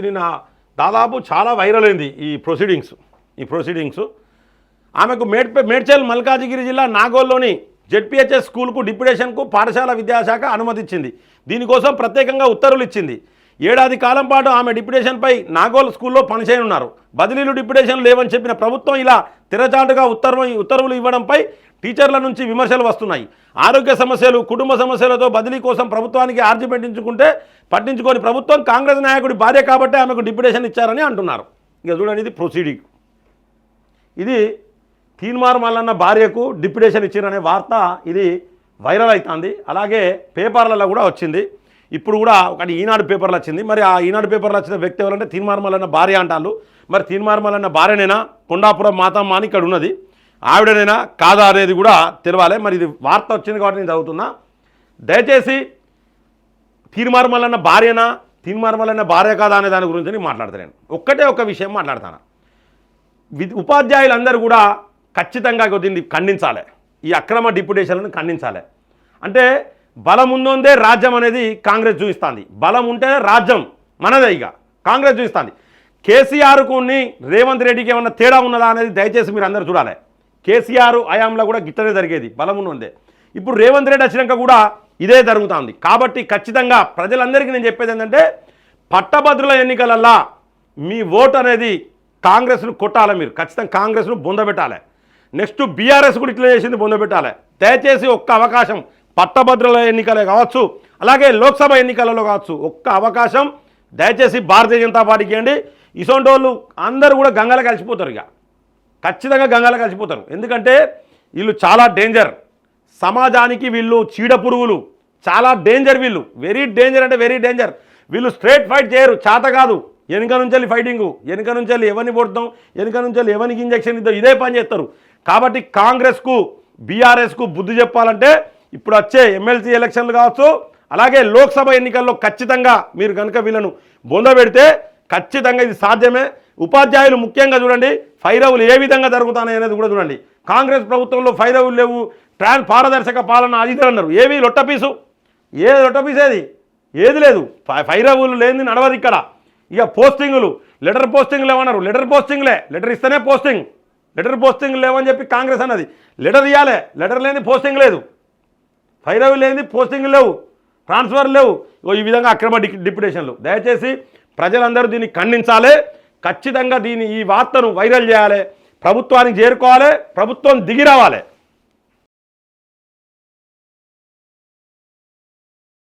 తీరిన దాదాపు చాలా వైరల్ అయింది ఈ ప్రొసీడింగ్స్ ఈ ప్రొసీడింగ్స్ ఆమెకు మేడ్ మేడ్చల్ మల్కాజిగిరి జిల్లా నాగోల్లోని జెడ్పిహెచ్ఎస్ స్కూల్కు డిప్యుటేషన్కు పాఠశాల విద్యాశాఖ అనుమతిచ్చింది. దీనికోసం ప్రత్యేకంగా ఉత్తర్వులు ఇచ్చింది ఏడాది కాలం పాటు ఆమె డిప్యుటేషన్పై నాగోల్ స్కూల్లో పనిచేయనున్నారు. బదిలీలు డిప్యుటేషన్ లేవని చెప్పిన ప్రభుత్వం ఇలా తిరచాటుగా ఉత్తర్వు ఉత్తర్వులు ఇవ్వడంపై టీచర్ల నుంచి విమర్శలు వస్తున్నాయి. ఆరోగ్య సమస్యలు కుటుంబ సమస్యలతో బదిలీ కోసం ప్రభుత్వానికి ఆర్జీ పెట్టించుకుంటే పట్టించుకొని ప్రభుత్వం కాంగ్రెస్ నాయకుడి భార్య కాబట్టే ఆమెకు డిప్యుటేషన్ ఇచ్చారని అంటున్నారు. ఇక చూడండి ఇది ప్రొసీడింగ్. ఇది తీన్మార్ మల్లన్న భార్యకు డిప్యుటేషన్ ఇచ్చారనే వార్త ఇది వైరల్ అవుతుంది అలాగే పేపర్లలో కూడా వచ్చింది. ఇప్పుడు కూడా ఒకటి ఈనాడు పేపర్లు వచ్చింది. మరి ఆ ఈనాడు పేపర్లో వచ్చిన వ్యక్తి ఎవరంటే తీర్మార్మలన్న భార్య అంటారు మరి తీర్మార్మలన్న భార్యనైనా కొండాపురం మాతమ్మ అని ఇక్కడ ఉన్నది. ఆవిడనైనా కాదా అనేది కూడా తెలవాలి. మరి ఇది వార్త వచ్చింది కాబట్టి నేను చదువుతున్నా. దయచేసి తీర్మార్మలన్న భార్యనా తీర్మార్మలన్న భార్య కాదా అనే దాని గురించి నేను మాట్లాడతాను ఒక్కటే ఒక విషయం మాట్లాడతాను. వి- ఉపాధ్యాయులందరూ కూడా ఖచ్చితంగా దీన్ని ఖండించాలి. ఈ అక్రమ డిప్యుటేషన్లను ఖండించాలి. అంటే బలం ఉందే రాజ్యం అనేది కాంగ్రెస్ చూపిస్తుంది. బలం ఉంటేనే రాజ్యం మనదే ఇక. కాంగ్రెస్ చూపిస్తుంది. కేసీఆర్కు రేవంత్ రెడ్డికి ఏమన్నా తేడా ఉన్నదా అనేది దయచేసి మీరు అందరూ చూడాలి. కేసీఆర్ హయాంలో కూడా గిట్టనే జరిగేది. బలం ఉన్నదే ఇప్పుడు రేవంత్ రెడ్డి వచ్చినాక కూడా ఇదే జరుగుతుంది. కాబట్టి ఖచ్చితంగా ప్రజలందరికీ నేను చెప్పేది ఏంటంటే పట్టభద్రుల ఎన్నికలల్లా మీ ఓటు అనేది కాంగ్రెస్ను కొట్టాలి మీరు. ఖచ్చితంగా కాంగ్రెస్ను బొందబెట్టాలి. నెక్స్ట్ బీఆర్ఎస్ కూడా ఇట్లా చేసింది బొందబెట్టాలి. దయచేసి ఒక్క అవకాశం పట్టభద్రుల ఎన్నికలే కావచ్చు అలాగే లోక్సభ ఎన్నికలలో కావచ్చు ఒక్క అవకాశం దయచేసి భారతీయ జనతా పార్టీకి ఇవ్వండి. ఇసొంటి వాళ్ళు అందరూ కూడా గంగలో కలిసిపోతారు ఇక. ఖచ్చితంగా గంగలో కలిసిపోతారు. ఎందుకంటే వీళ్ళు చాలా డేంజర్. సమాజానికి వీళ్ళు చీడ పురుగులు. చాలా డేంజర్ వీళ్ళు. వెరీ డేంజర్ అంటే వెరీ డేంజర్. వీళ్ళు స్ట్రేట్ ఫైట్ చేయరు. చేత కాదు. వెనుక నుంచి వెళ్ళి ఫైటింగు. వెనుక నుంచి వెళ్ళి ఎవరిని పొడతాం వెనుక నుంచి వెళ్ళి ఎవరికి ఇంజక్షన్ ఇద్దాం? ఇదే పని చేస్తారు. కాబట్టి కాంగ్రెస్కు బీఆర్ఎస్కు బుద్ధి చెప్పాలంటే ఇప్పుడు వచ్చే ఎమ్మెల్సీ ఎలక్షన్లు కావచ్చు అలాగే లోక్సభ ఎన్నికల్లో ఖచ్చితంగా మీరు కనుక వీళ్ళను బొందబెడితే ఖచ్చితంగా ఇది సాధ్యమే. ఉపాధ్యాయులు ముఖ్యంగా చూడండి ఫైరవులు ఏ విధంగా జరుగుతాయి అనేది కూడా చూడండి. కాంగ్రెస్ ప్రభుత్వంలో ఫైరవులు లేవు ట్రాన్ పారదర్శక పాలన అది అన్నారు. ఏవి? లొట్టపీసు ఏ లొట్టపీసేది ఏది? ఏది లేదు. ఫై- ఫైరవులు లేని నడవదు ఇక్కడ. ఇక పోస్టింగులు. లెటర్ పోస్టింగ్ ఏమన్నారు లెటర్ పోస్టింగ్లే. లెటర్ ఇస్తేనే పోస్టింగ్. లెటర్ పోస్టింగ్ లేవని చెప్పి కాంగ్రెస్ అన్నది. లెటర్ ఇవ్వాలి లెటర్ లేని పోస్టింగ్ లేదు. ఫైరవి లేని పోస్టింగ్ లేవు ట్రాన్స్ఫర్ లేవు. ఈ విధంగా అక్రమ డి డిప్యుటేషన్లు. దయచేసి ప్రజలందరూ దీన్ని ఖండించాలి. ఖచ్చితంగా దీన్ని ఈ వార్తను వైరల్ చేయాలి. ప్రభుత్వానికి చేరుకోవాలి. ప్రభుత్వం దిగి రావాలి.